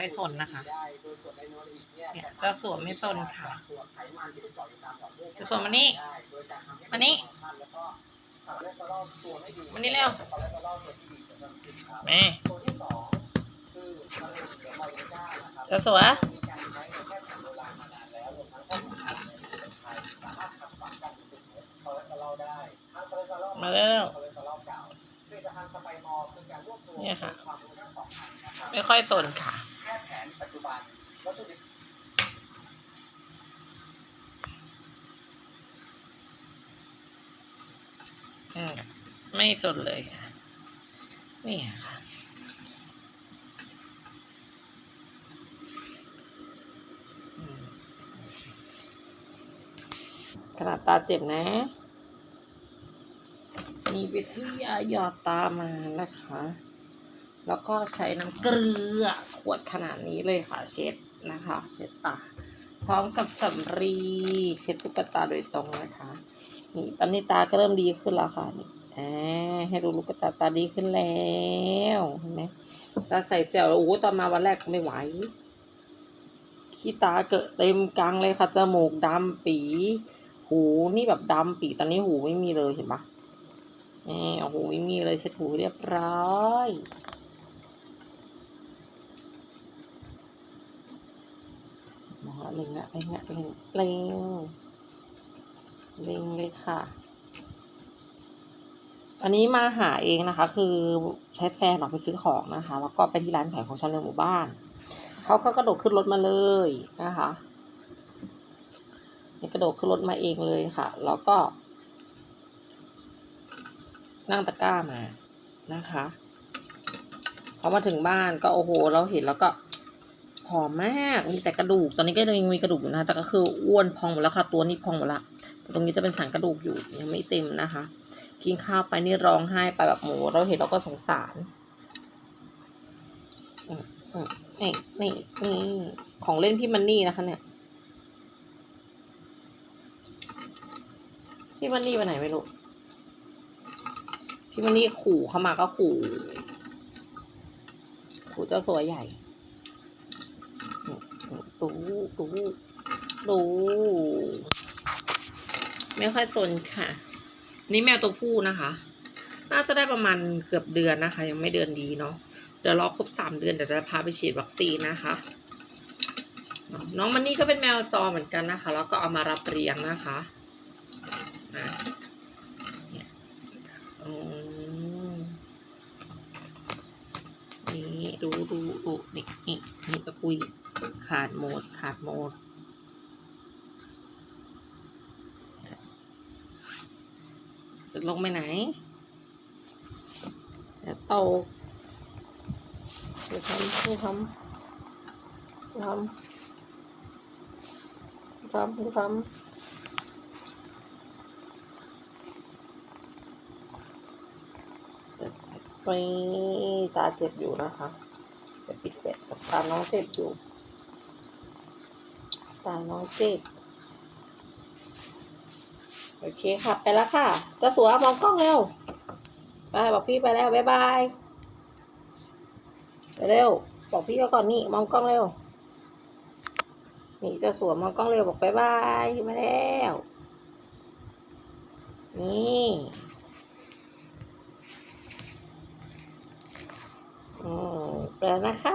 ค่อยสนนะคะ เนี่ยเจ้าสัวไม่สนค่ะตัวไขมันที่ไปเกาะอยู่ตามหลอดเลือดเจ้าสัวมานี่มานี่แล้วก็คอเลสเตอรอลตัวไม่ดีมานี่เร็วคอเลสเตอรอลตัวที่ดีจะเริ่มขึ้นครับแม่ตัวที่สองคือมะเจ้าสัวมาแพทย์แผนโบราณมาแล้วรวมทั้งข้อมูลทางในประเทศไทยสามเชื้อคอเลสเตอรอลได้ทั้งคอเลสเตอรอลมาเร็วคอเลสเตอรอลเก่าผลิตภัณฑ์สไปมอลคือการรวเนี่ยค่ะ ไม่ค่อยสนค่ะ ปัจจุบันวัตถุดิบไม่สนเลยค่ะ นี่ค่ะขนาดตาเจ็บนะ มีไปซื้อยาหยอดตามานะคะ แล้วก็ใช้น้ำเกลือขวดขนาดนี้เลยค่ะเช็ดนะคะเช็ดตาพร้อมกับสำลีเช็ดตุ๊กตาโดยตรงนะคะนี่ตอนนี้ตาก็เริ่มดีขึ้นแล้วค่ะนี่ให้ดูลูกตาตาดีขึ้นแล้วเห็นไหมตาใส่แจ่วโอ้ตอนมาวันแรกก็ไม่ไหวขี้ตาเกิดเต็มกลางเลยค่ะจมูกดำปี หูนี่แบบดำปีตอนนี้หูไม่มีเลยเห็นปะนี่โอ้โหไม่มีเลยเช็ดหูเรียบร้อยมาเล็งละเล็งละเล็งเล็งเล็งเลยค่ะ อันนี้มาหาเองนะคะ คือใช้แฟนออกไปซื้อของนะคะ แล้วก็ไปที่ร้านขายของชำในหมู่บ้าน เขาก็กระโดดขึ้นรถมาเลยนะคะนี่กระโดดขึ้นรถมาเองเลยค่ะ แล้วก็ นั่งตะกร้ามานะคะ พอมาถึงบ้านก็โอ้โห เราเห็นแล้วก็ ผอมมาก มีแต่กระดูก ตอนนี้ก็ยังมีกระดูกอยู่นะ แต่ก็คืออ้วนพองหมดแล้วค่ะ ตัวนี้พองหมดละตตรงนี้จะเป็นสันกระดูกอยู่ ยังไม่เต็มนะคะ กินข้าวไปนี่ร้องไห้ไปแบบหมู เราเห็นเราก็สงสาร นี่นี่นี่ของเล่นพี่มันนี่นะคะเนี่ยพี่มันนี่ไปไหนไม่รู้ พี่มันนี่ขู่เข้ามาก็ขู่ ขู่เจ้าสัวใหญ่ ดูดูดูไม่ค่อยสนค่ะ นี่แมวตัวผู้นะคะ น่าจะได้ประมาณเกือบเดือนนะคะ ยังไม่เดือนดีเนาะเดี๋ยวรอครบสามเดือนเดี๋ยวจะพาไปฉีดวัคซีนนะคะน้องมันนี่ก็เป็นแมวจอเหมือนกันนะคะ แล้วก็เอามารับเลี้ยงนะคะอะเนี่ยอืม นี่ดูดูดูนี่นี่นี่จะคุยขาดโหมดขาดโหมดจะลงไปไหนเดี๋ยวตกเดี๋ยวทำเดี๋ยวทำเดี๋ยวทำเดี๋ยวทำเดี๋ยวทำ ไปตาเจ็บอยู่นะคะเดี๋ยวปิดเป็ดตาน้องเจ็บอยู่ ตาน้องเจ็บ โอเคค่ะ ไปแล้วค่ะเจ้าสัวมองกล้องเร็ว ไปบอกพี่ไปแล้ว บ๊ายบายไปเร็ว บอกพี่ก็ก่อนนี่ มองกล้องเร็ว นี่เจ้าสัวมองกล้องเร็ว บอกบ๊ายบาย มาแล้ว นี่ แล้วนะคะ